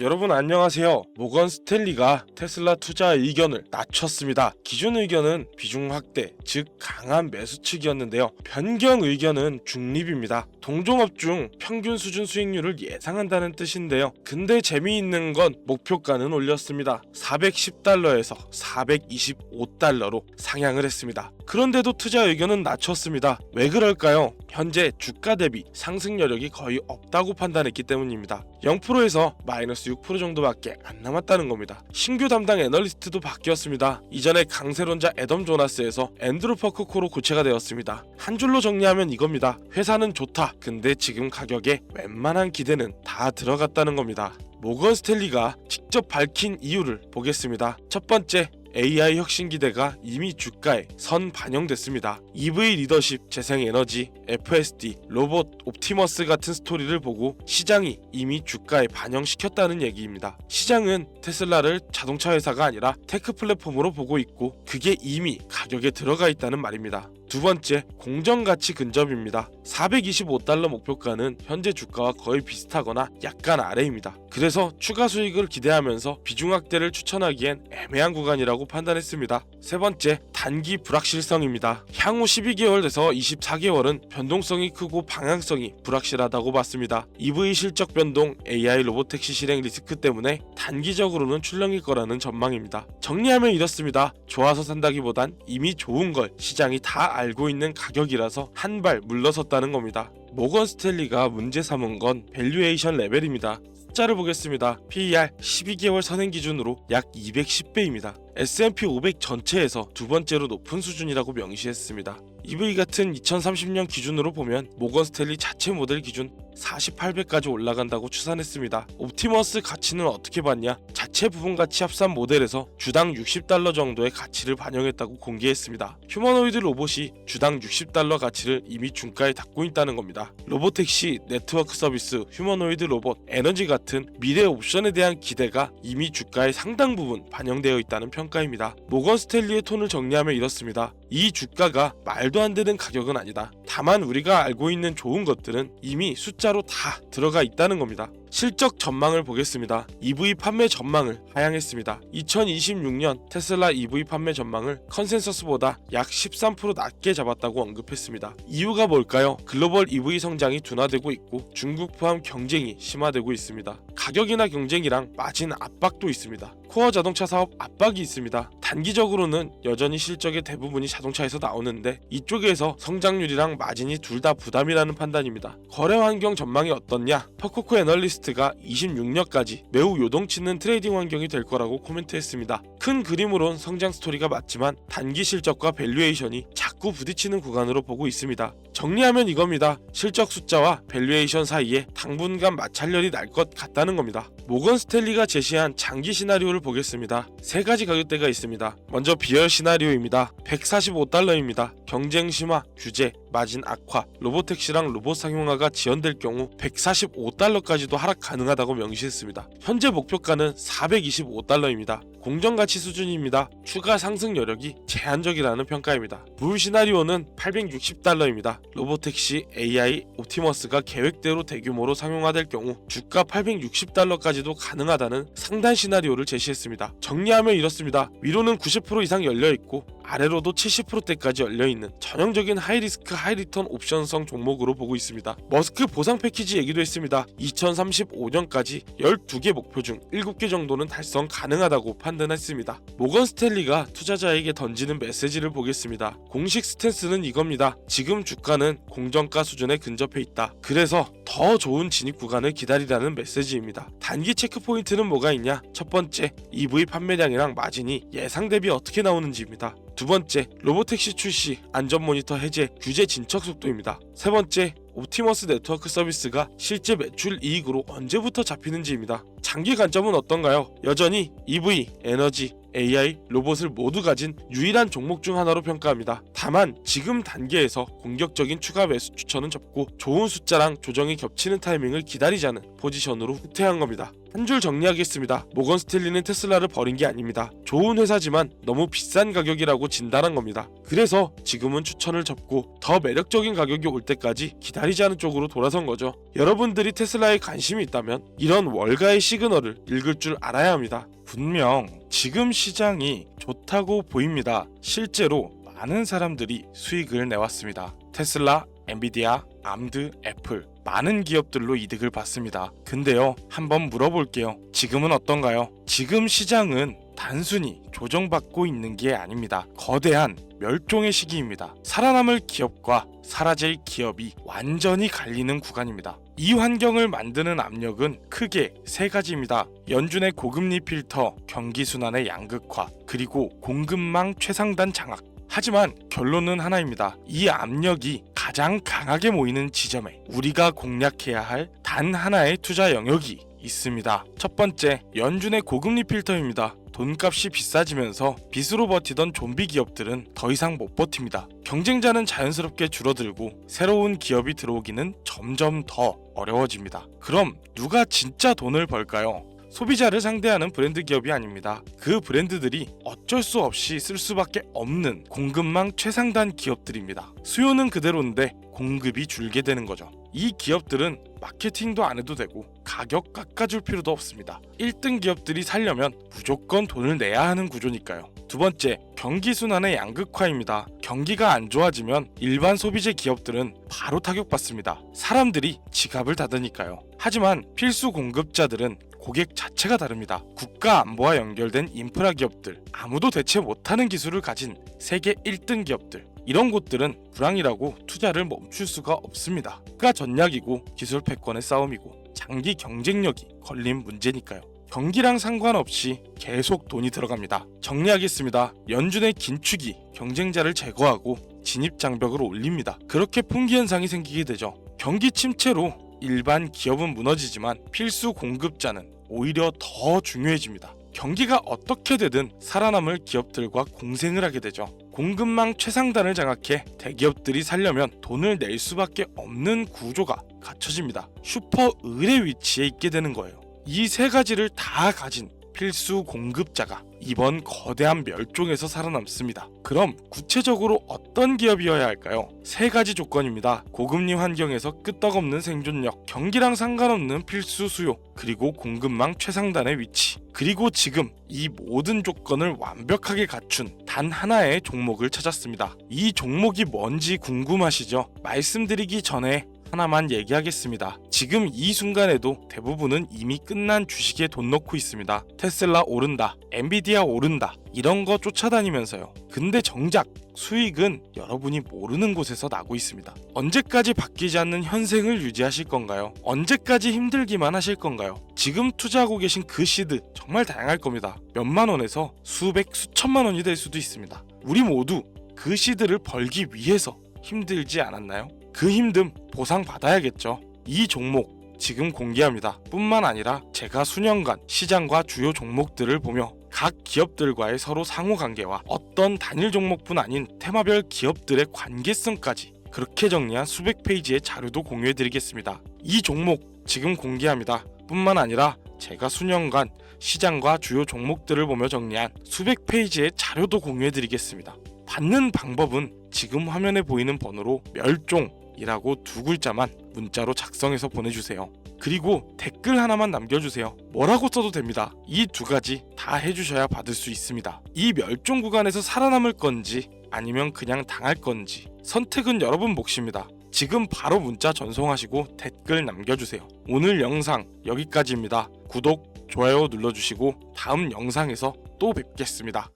여러분 안녕하세요. 모건 스탠리가 테슬라 투자 의견을 낮췄습니다. 기존 의견은 비중 확대, 즉 강한 매수 측이었는데요. 변경 의견은 중립입니다. 동종업 중 평균 수준 수익률을 예상한다는 뜻인데요. 근데 재미있는 건 목표가는 올렸습니다. 410달러에서 425달러로 상향을 했습니다. 그런데도 투자 의견은 낮췄습니다. 왜 그럴까요? 현재 주가 대비 상승 여력이 거의 없다고 판단했기 때문입니다. 0%에서 마이너스 6% 정도밖에 안 남았다는 겁니다. 신규 담당 애널리스트도 바뀌었습니다. 이전에 강세론자 애덤 조나스에서 앤드루 퍼크코로 교체가 되었습니다. 한 줄로 정리하면 이겁니다. 회사는 좋다. 근데 지금 가격에 웬만한 기대는 다 들어갔다는 겁니다. 모건 스탠리가 직접 밝힌 이유를 보겠습니다. 첫 번째, AI 혁신 기대가 이미 주가에 선 반영됐습니다. EV 리더십, 재생에너지, FSD, 로봇, 옵티머스 같은 스토리를 보고 시장이 이미 주가에 반영시켰다는 얘기입니다. 시장은 테슬라를 자동차 회사가 아니라 테크 플랫폼으로 보고 있고 그게 이미 가격에 들어가 있다는 말입니다. 두 번째, 공정가치 근접입니다. 425달러 목표가는 현재 주가와 거의 비슷하거나 약간 아래입니다. 그래서 추가 수익을 기대하면서 비중 확대를 추천하기엔 애매한 구간이라고 판단했습니다. 세 번째, 단기 불확실성입니다. 향후 12개월에서 24개월은 변동성이 크고 방향성이 불확실하다고 봤습니다. EV 실적 변동, AI 로보택시 실행 리스크 때문에 단기적으로는 출렁일 거라는 전망입니다. 정리하면 이렇습니다. 좋아서 산다기보단 이미 좋은 걸 시장이 다 알고 있는 가격이라서 한 발 물러섰다는 겁니다. 모건 스탠리가 문제 삼은 건 밸류에이션 레벨입니다. 숫자를 보겠습니다. PER 12개월 선행 기준으로 약 210배입니다. S&P 500 전체에서 두 번째로 높은 수준이라고 명시했습니다. EV 같은 2030년 기준으로 보면 모건 스탠리 자체 모델 기준 48배까지 올라간다고 추산했습니다. 옵티머스 가치는 어떻게 봤냐? 자체 부분 가치 합산 모델에서 주당 60달러 정도의 가치를 반영했다고 공개했습니다. 휴머노이드 로봇이 주당 60달러 가치를 이미 중가에 닫고 있다는 겁니다. 로보택시, 네트워크 서비스, 휴머노이드 로봇, 에너지 같은 미래 옵션에 대한 기대가 이미 주가의 상당 부분 반영되어 있다는 평가입니다. 모건 스탠리의 톤을 정리하면 이렇습니다. 이 주가가 말도 안 되는 가격은 아니다. 다만 우리가 알고 있는 좋은 것들은 이미 숫자로 다 들어가 있다는 겁니다. 실적 전망을 보겠습니다. EV 판매 전망을 하향했습니다. 2026년 테슬라 EV 판매 전망을 컨센서스보다 약 13% 낮게 잡았다고 언급했습니다. 이유가 뭘까요? 글로벌 EV 성장이 둔화되고 있고 중국 포함 경쟁이 심화되고 있습니다. 가격이나 경쟁이랑 마진 압박도 있습니다. 코어 자동차 사업 압박이 있습니다. 단기적으로는 여전히 실적의 대부분이 자동차에서 나오는데 이쪽에서 성장률이랑 마진이 둘 다 부담이라는 판단입니다. 거래 환경 전망이 어떻냐? 퍼코코 애널리스트 가 26년까지 매우 요동치는 트레이딩 환경이 될 거라고 코멘트했습니다. 큰 그림으론 성장 스토리가 맞지만 단기 실적과 밸류에이션이 자꾸 부딪히는 구간으로 보고 있습니다. 정리하면 이겁니다. 실적 숫자와 밸류에이션 사이에 당분간 마찰열이 날 것 같다는 겁니다. 모건 스탠리가 제시한 장기 시나리오를 보겠습니다. 세 가지 가격대가 있습니다. 먼저 비열 시나리오입니다. 145달러입니다. 경쟁 심화, 규제, 마진 악화, 로보택시랑 로봇 상용화가 지연될 경우 145달러까지도 하락 가능하다고 명시했습니다. 현재 목표가는 425달러입니다. 공정가치 수준입니다. 추가 상승 여력이 제한적이라는 평가입니다. 물 시나리오는 860달러입니다. 로보택시 AI 옵티머스가 계획대로 대규모로 상용화될 경우 주가 860달러까지도 가능하다는 상단 시나리오를 제시했습니다. 정리하면 이렇습니다. 위로는 90% 이상 열려 있고 아래로도 70%대까지 열려 있는 전형적인 하이리스크 하이리턴 옵션성 종목으로 보고 있습니다. 머스크 보상 패키지 얘기도 했습니다. 2035년까지 12개 목표 중 7개 정도는 달성 가능하다고 판단했습니다. 모건 스탠리가 투자자에게 던지는 메시지를 보겠습니다. 공식 스탠스는 이겁니다. 지금 주가는 공정가 수준에 근접해 있다. 그래서 더 좋은 진입 구간을 기다리라는 메시지입니다. 단기 체크 포인트는 뭐가 있냐? 첫 번째, EV 판매량이랑 마진이 예상 대비 어떻게 나오는지입니다. 두 번째, 로보택시 출시, 안전 모니터 해제, 규제 진척 속도입니다. 세 번째, 옵티머스 네트워크 서비스가 실제 매출 이익으로 언제부터 잡히는지입니다. 장기 관점은 어떤가요? 여전히 EV, 에너지, AI, 로봇을 모두 가진 유일한 종목 중 하나로 평가합니다. 다만 지금 단계에서 공격적인 추가 매수 추천은 접고 좋은 숫자랑 조정이 겹치는 타이밍을 기다리자는 포지션으로 후퇴한 겁니다. 한 줄 정리하겠습니다. 모건 스탠리는 테슬라를 버린 게 아닙니다. 좋은 회사지만 너무 비싼 가격이라고 진단한 겁니다. 그래서 지금은 추천을 접고 더 매력적인 가격이 올 때까지 기다리지 않은 쪽으로 돌아선 거죠. 여러분들이 테슬라에 관심이 있다면 이런 월가의 시그널을 읽을 줄 알아야 합니다. 분명 지금 시장이 좋다고 보입니다. 실제로 많은 사람들이 수익을 내왔습니다. 테슬라, 엔비디아, 암드, 애플 많은 기업들로 이득을 봤습니다. 근데요, 한번 물어볼게요. 지금은 어떤가요? 지금 시장은 단순히 조정받고 있는 게 아닙니다. 거대한 멸종의 시기입니다. 살아남을 기업과 사라질 기업이 완전히 갈리는 구간입니다. 이 환경을 만드는 압력은 크게 세 가지입니다. 연준의 고금리 필터, 경기 순환의 양극화, 그리고 공급망 최상단 장악. 하지만 결론은 하나입니다. 이 압력이 가장 강하게 모이는 지점에 우리가 공략해야 할 단 하나의 투자 영역이 있습니다. 첫 번째, 연준의 고금리 필터입니다. 돈값이 비싸지면서 빚으로 버티던 좀비 기업들은 더 이상 못 버팁니다. 경쟁자는 자연스럽게 줄어들고 새로운 기업이 들어오기는 점점 더 어려워집니다. 그럼 누가 진짜 돈을 벌까요? 소비자를 상대하는 브랜드 기업이 아닙니다. 그 브랜드들이 어쩔 수 없이 쓸 수밖에 없는 공급망 최상단 기업들입니다. 수요는 그대로인데 공급이 줄게 되는 거죠. 이 기업들은 마케팅도 안 해도 되고 가격 깎아줄 필요도 없습니다. 1등 기업들이 살려면 무조건 돈을 내야 하는 구조니까요. 두 번째, 경기 순환의 양극화입니다. 경기가 안 좋아지면 일반 소비재 기업들은 바로 타격받습니다. 사람들이 지갑을 닫으니까요. 하지만 필수 공급자들은 고객 자체가 다릅니다. 국가 안보와 연결된 인프라 기업들, 아무도 대체 못하는 기술을 가진 세계 1등 기업들, 이런 곳들은 불황이라고 투자를 멈출 수가 없습니다. 가 전략이고 기술 패권의 싸움이고 장기 경쟁력이 걸린 문제니까요. 경기랑 상관없이 계속 돈이 들어갑니다. 정리하겠습니다. 연준의 긴축이 경쟁자를 제거하고 진입 장벽을 올립니다. 그렇게 풍기 현상이 생기게 되죠. 경기 침체로 일반 기업은 무너지지만 필수 공급자는 오히려 더 중요해집니다. 경기가 어떻게 되든 살아남을 기업들과 공생을 하게 되죠. 공급망 최상단을 장악해 대기업들이 살려면 돈을 낼 수밖에 없는 구조가 갖춰집니다. 슈퍼 을의 위치에 있게 되는 거예요. 이 세 가지를 다 가진 필수 공급자가 이번 거대한 멸종에서 살아남습니다. 그럼 구체적으로 어떤 기업이어야 할까요? 세 가지 조건입니다. 고금리 환경에서 끄떡없는 생존력, 경기랑 상관없는 필수 수요, 그리고 공급망 최상단의 위치. 그리고 지금 이 모든 조건을 완벽하게 갖춘 단 하나의 종목을 찾았습니다. 이 종목이 뭔지 궁금하시죠? 말씀드리기 전에 하나만 얘기하겠습니다. 지금 이 순간에도 대부분은 이미 끝난 주식에 돈 넣고 있습니다. 테슬라 오른다, 엔비디아 오른다, 이런 거 쫓아다니면서요. 근데 정작 수익은 여러분이 모르는 곳에서 나고 있습니다. 언제까지 바뀌지 않는 현생을 유지하실 건가요? 언제까지 힘들기만 하실 건가요? 지금 투자하고 계신 그 시드 정말 다양할 겁니다. 몇만 원에서 수백, 수천만 원이 될 수도 있습니다. 우리 모두 그 시드를 벌기 위해서 힘들지 않았나요? 그 힘듦 보상 받아야겠죠. 이 종목 지금 공개합니다. 뿐만 아니라 제가 수년간 시장과 주요 종목들을 보며 각 기업들과의 서로 상호 관계와 어떤 단일 종목뿐 아닌 테마별 기업들의 관계성까지 그렇게 정리한 수백 페이지의 자료도 공유해 드리겠습니다. 이 종목 지금 공개합니다. 뿐만 아니라 제가 수년간 시장과 주요 종목들을 보며 정리한 수백 페이지의 자료도 공유해 드리겠습니다. 받는 방법은 지금 화면에 보이는 번호로 멸종 이라고 두 글자만 문자로 작성해서 보내주세요. 그리고 댓글 하나만 남겨주세요. 뭐라고 써도 됩니다. 이 두 가지 다 해주셔야 받을 수 있습니다. 이 멸종 구간에서 살아남을 건지 아니면 그냥 당할 건지 선택은 여러분 몫입니다. 지금 바로 문자 전송하시고 댓글 남겨주세요. 오늘 영상 여기까지입니다. 구독, 좋아요 눌러주시고 다음 영상에서 또 뵙겠습니다.